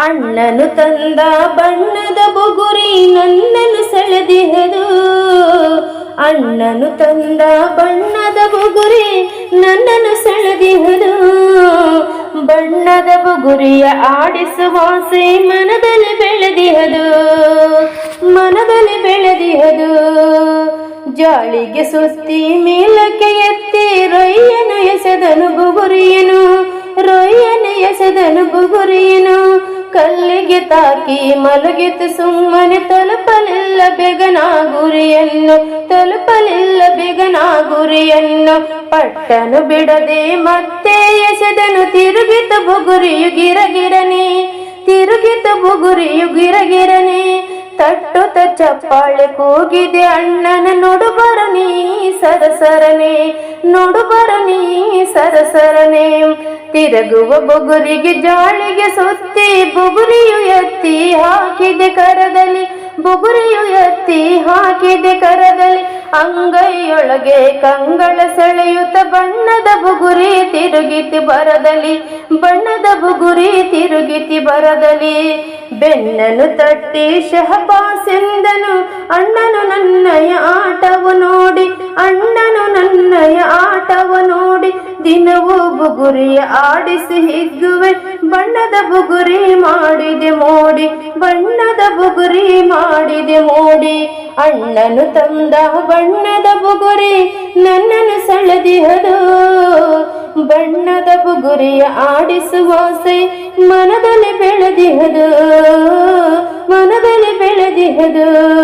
ಅಣ್ಣನು ತಂದ ಬಣ್ಣದ ಬುಗುರಿ ನನ್ನನ್ನು ಸೆಳೆದಿಹದು. ಅಣ್ಣನು ತಂದ ಬಣ್ಣದ ಬುಗುರಿ ನನ್ನನ್ನು ಸೆಳೆದಿಹದು. ಬಣ್ಣದ ಬುಗುರಿಯ ಆಡಿಸುವಾಸೆ ಮನದಲ್ಲಿ ಬೆಳೆದಿಹದು. ಮನದಲ್ಲಿ ಬೆಳೆದಿಹದು. ಜಾಳಿಗೆ ಸುಸ್ತಿ ಮೇಲಕ್ಕೆ ಎತ್ತಿ ರೊಯ್ಯನು ಎಸೆದನು ಬುಗುರಿಯನು, ರೊಯ್ಯನು ಎಸೆದನು ಬುಗುರಿಯನು. ಕಲ್ಲಿಗೆ ತಾಕಿ ಮಲಗಿತು ಸುಮ್ಮನೆ ತಲುಪಲಿಲ್ಲ ಬೇಗನ ಗುರಿಯನ್ನು ತಲುಪಲಿಲ್ಲ ಬೇಗನ ಗುರಿಯನ್ನು ಪಟ್ಟನು ಬಿಡದೆ ಮತ್ತೆ ಎಸೆದನು ತಿರುಗಿತು ಬುಗುರಿಯು ಗಿರಗಿರನೆ ತಿರುಗಿತು ಬುಗುರಿಯು ಗಿರಗಿರನೆ. ತಟ್ಟುತ್ತ ಚಪ್ಪಾಳೆ ಕೂಗಿದೆ ಅಣ್ಣನ ನೋಡುಬರನಿ ಸರಸರನೆ ನೋಡುಬರನಿ ಸರಸರನೆ ತಿರುಗುವ ಬುಗುರಿಗೆ ಜಾಳಿಗೆ ಸುತ್ತಿ ಬುಗುರಿಯು ಎತ್ತಿ ಹಾಕಿದೆ ಕರದಲ್ಲಿ, ಬುಗುರಿಯು ಎತ್ತಿ ಹಾಕಿದೆ ಕರದಲ್ಲಿ. ಅಂಗೈಯೊಳಗೆ ಕಂಗಳ ಸೆಳೆಯುತ್ತ ಬಣ್ಣದ ಬುಗುರಿ ತಿರುಗಿತಿ ಬರದಲ್ಲಿ, ಬಣ್ಣದ ಬುಗುರಿ ತಿರುಗಿತಿ ಬರದಲ್ಲಿ. ಬೆನ್ನನು ತಟ್ಟಿ ಶಹಬಾಸೆಂದನು ಅಣ್ಣನು ನನ್ನಯ ಆಟವು ನೋಡಿ, ಅಣ್ಣನು ನನ್ನಯ ಆಟವು ದಿನವೂ ಬುಗುರಿ ಆಡಿಸಿ ಹಿಗ್ಗುವೆ, ಬಣ್ಣದ ಬುಗುರಿ ಮಾಡಿದೆ ಮೋಡಿ, ಬಣ್ಣದ ಬುಗುರಿ ಮಾಡಿದೆ ಮೋಡಿ. ಅಣ್ಣನು ತಂದ ಬಣ್ಣದ ಬುಗುರಿ ನನ್ನನ್ನು ಸೆಳೆದಿಹದು. ಬಣ್ಣದ ಬುಗುರಿಯ ಆಡಿಸುವಾಸೆ ಮನದಲ್ಲಿ ಬೆಳೆದಿಹದು. ಮನದಲ್ಲಿ ಬೆಳೆದಿಹದು.